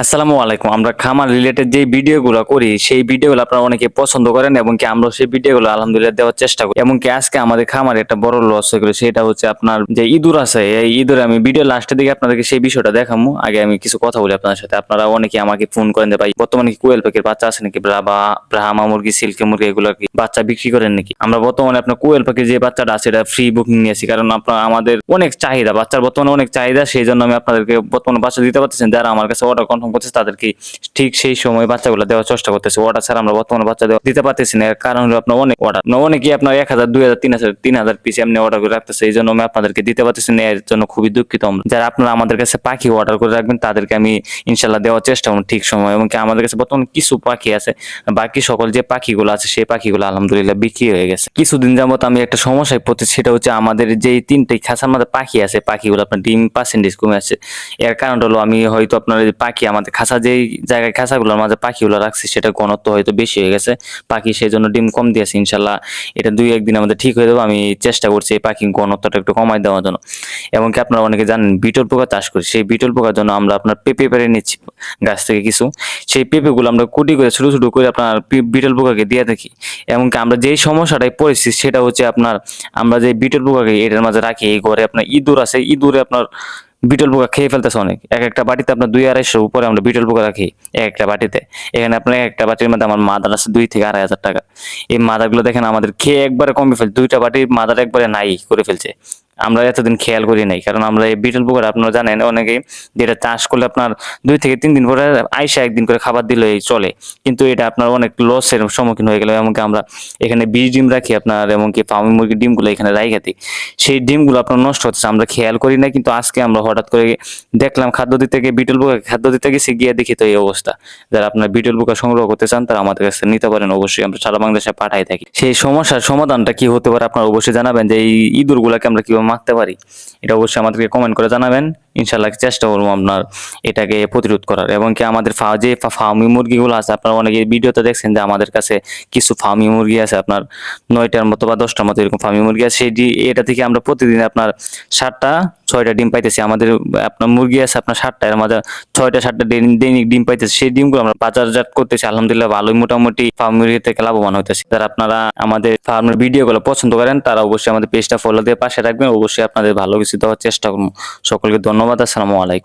আসসালামু আলাইকুম। আমরা খামার রিলেটেড যে ভিডিওগুলো করি, সেই ভিডিওগুলো আপনারা অনেকে পছন্দ করেন এবং কি আমরা সেই ভিডিওগুলো আলহামদুলিল্লাহ দেওয়ার চেষ্টা করি। এবং কি আজকে আমাদের খামারে একটা বড় লস হয়ে গেলো, সেটা হচ্ছে আপনার যে ইঁদুর আছে, এই ইঁদুর আমি ভিডিও লাস্টের দিকে আপনাদেরকে সেই বিষয়টা দেখাবো আগে আমি কিছু কথা বলি আপনার সাথে। আপনারা অনেকে আমাকে ফোন করেন যে, ভাই, বর্তমানে কি কোয়েল পাখির বাচ্চা আছে নাকি? ব্রাবা ব্রাহ্মা মুরগি, সিল্কি মুরগি, এগুলো কি বাচ্চা বিক্রি করেন নাকি? আমরা বর্তমানে আপনার কোয়েল পাখির যে বাচ্চাটা আছে, এটা ফ্রি বুকিং নিয়েছি কারণ আপনার আমাদের অনেক চাহিদা, বাচ্চার বর্তমানে অনেক চাহিদা, সেই জন্য আমি আপনাদেরকে বর্তমানে বাচ্চা দিতে পারতেছেন যারা আমার কাছে অর্ডার কনফার্ম করতেছে তাদেরকে ঠিক সেই সময় বাচ্চাগুলো দেওয়ার চেষ্টা করতেছে। অর্ডার ছাড়া আমরা বর্তমানে বাচ্চা দেওয়া দিতে পারতেছি না কারণ হলো আপনার অনেক অর্ডার অনেকে আপনার এক হাজার, দুই হাজার, তিন হাজার তিন হাজার পিস এমনি অর্ডার করে রাখতেছে, এই জন্য আমি আপনাদেরকে দিতে পারতেছি না, এর জন্য খুবই দুঃখিত আমরা। যারা আপনারা আমাদের কাছে পাখি অর্ডার করে রাখবেন, তাদেরকে আমি ইনশাল্লাহ দেওয়ার চেষ্টা করব ঠিক সময়, এবং আমাদের কাছে বর্তমানে কিছু পাখি আছে, বাকি সকল যে পাখিগুলো আছে, সেই পাখিগুলো আলহামদুলিল্লাহ বিক্রি হয়ে গেছে। কিছুদিন যাবত আমি একটা সমস্যায় পড়ছি সেটা হচ্ছে আমাদের যে তিনটে খাঁচার মধ্যে পাখি আছে, পাখিগুলো আপনার ডিম পার্সেন্টেজ কমে আছে। এর কারণ হলো আমি হয়তো আপনার পাখি আমাদের খাঁচা যেই জায়গায় খাঁচাগুলোর মাঝে পাখিগুলো রাখছি, সেটা ঘনত্ব হয়তো বেশি হয়ে গেছে। পাখি সেই জন্য ডিম কম দিয়েছে, ইনশাল্লাহ। এটা দুই একদিন আমাদের ঠিক হয়ে যাবে, আমি চেষ্টা করছি এই পাখি ঘনত্বটা একটু কমাই দেওয়ার জন্য। এবং কি আপনারা অনেকে জানেন, বিটল পোকা চাষ করি, সেই বিটল পোকার জন্য আমরা আপনার পেঁপে পেরে নিচ্ছি গাছ থেকে কিছু। সেই পেঁপেগুলো আমরা কুটি করে, ছোটো ছোটো করে আপনার বিটল পোকাকে দিয়ে থাকি। এমনকি আমরা যেই সমস্যাটায় পড়েছি, সেটা হচ্ছে আপনার আমরা যে বিটল পোকাকে এটার মাঝে রাখি, এই ঘরে আপনার ইঁদুর আছে, ইঁদুরে আপনার বিটল পোকা খেয়ে ফেলতেছে অনেক। এক একটা বাটিতে আপনার দুই আড়াইশো, উপরে আমরা বিটল পোকা রাখি এক একটা বাটিতে। এখানে আপনার এক একটা বাটির মধ্যে আমার মাদার আছে দুই থেকে আড়াই হাজার টাকা। এই মাদারগুলো দেখেন আমাদের খেয়ে একবারে কমে ফেলছে দুইটা বাটির মাদার একবারে নাই করে ফেলছে। আমরা এতদিন খেয়াল করি নাই। কারণ আমরা এই বিটল পোকার আপনারা জানেন অনেকে যেটা চাষ করলে আপনার দুই থেকে তিন দিন পরে আইসা একদিন করে খাবার দিলেই চলে। কিন্তু এটা আপনার অনেক লসের সম্মুখীন হয়ে গেল এমনকি আমরা এখানে বীজ ডিম রাখি আপনার, এমনকি ফার্মি মুরগির ডিমগুলো এখানে রাইখা দিই। সেই ডিমগুলো আপনার নষ্ট হচ্ছে, আমরা খেয়াল করি না কিন্তু আজকে আমরা হঠাৎ করে দেখলাম খাদ্য দিতে গিয়ে, বিটল পোকা খাদ্য দিতে গেছি গিয়ে দেখি তো এই অবস্থা। যারা আপনার বিটল পোকা সংগ্রহ করতে চান, তারা আমাদের কাছে নিতে পারেন, অবশ্যই আমরা সারা বাংলাদেশে পাঠাই থাকি। সেই সমস্যার সমাধানটা কি হতে পারে আপনারা অবশ্যই জানাবেন যে এই ইঁদুরগুলোকে আমরা কীভাবে মারতে পারি? এটা অবশ্যই আমাদেরকে কমেন্ট করে জানাবেন। ইনশাল্লাহ চেষ্টা করব আপনার এটাকে প্রতিরোধ করার। এবং কি আমাদের ফা- যে ফার্মি মুরগিগুলো আছে, আপনারা অনেকে ভিডিওতে দেখছেন যে আমাদের কাছে কিছু ফার্মি মুরগি আছে, আপনার নয়টার মতো বা দশটার মতো এরকম ফার্মি মুরগি আছে। সেই এটা থেকে আমরা প্রতিদিন আপনার সাতটা, ছয়টা ডিম পাইতেছি। আমাদের আপনার মুরগি আছে আপনার সাতটা, এর মধ্যে ছয়টা, সাতটা দৈনিক ডিম পাইতেছি। সেই ডিমগুলো আমরা বাজারজাত করতেছি। আলহামদুলিল্লাহ ভালোই মোটামুটি ফার্ম মুরগি থেকে লাভবান হইতেছি। যারা আপনারা আমাদের ফার্মের ভিডিওগুলো পছন্দ করেন, তারা অবশ্যই আমাদের পেজটা ফলো দিয়ে পাশে রাখবেন অবশ্যই আপনাদের ভালো কিছু দেওয়ার চেষ্টা করব সকলকে ধন্যবাদ আসসালামু আলাইকুম।